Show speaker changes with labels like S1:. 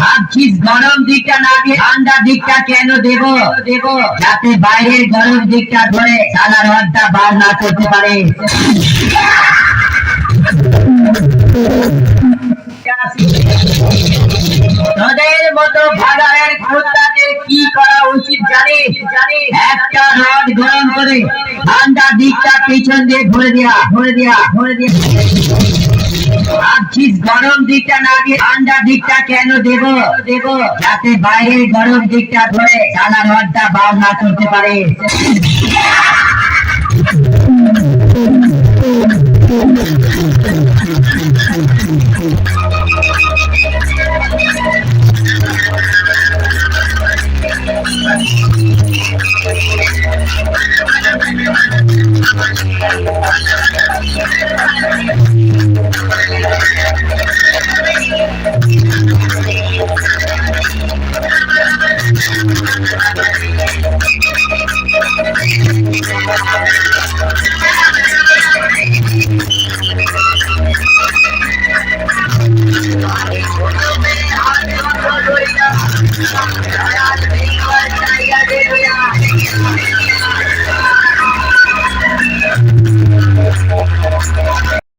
S1: ভাবছিস গরম দিকটা না দিয়ে ঠান্ডা দিকটা কেন যাতে বাইরের গরম দিকটা ধরে রডটা বার না করতে পারে। মতো কি করা উচিত একটা গরম করে ঠান্ডা দিকটা পিছন দিয়ে ভরে দেয়া ভরে দেয়া ভরে দেয়া। আর ঠিক গরম দিকটা না দিয়ে ঠান্ডা দিকটা কেন দেব দেব যাতে বাইরের গরম দিকটা ধরে সালা লজ্জা বাদ না করতে পারে Thank you. Thank you.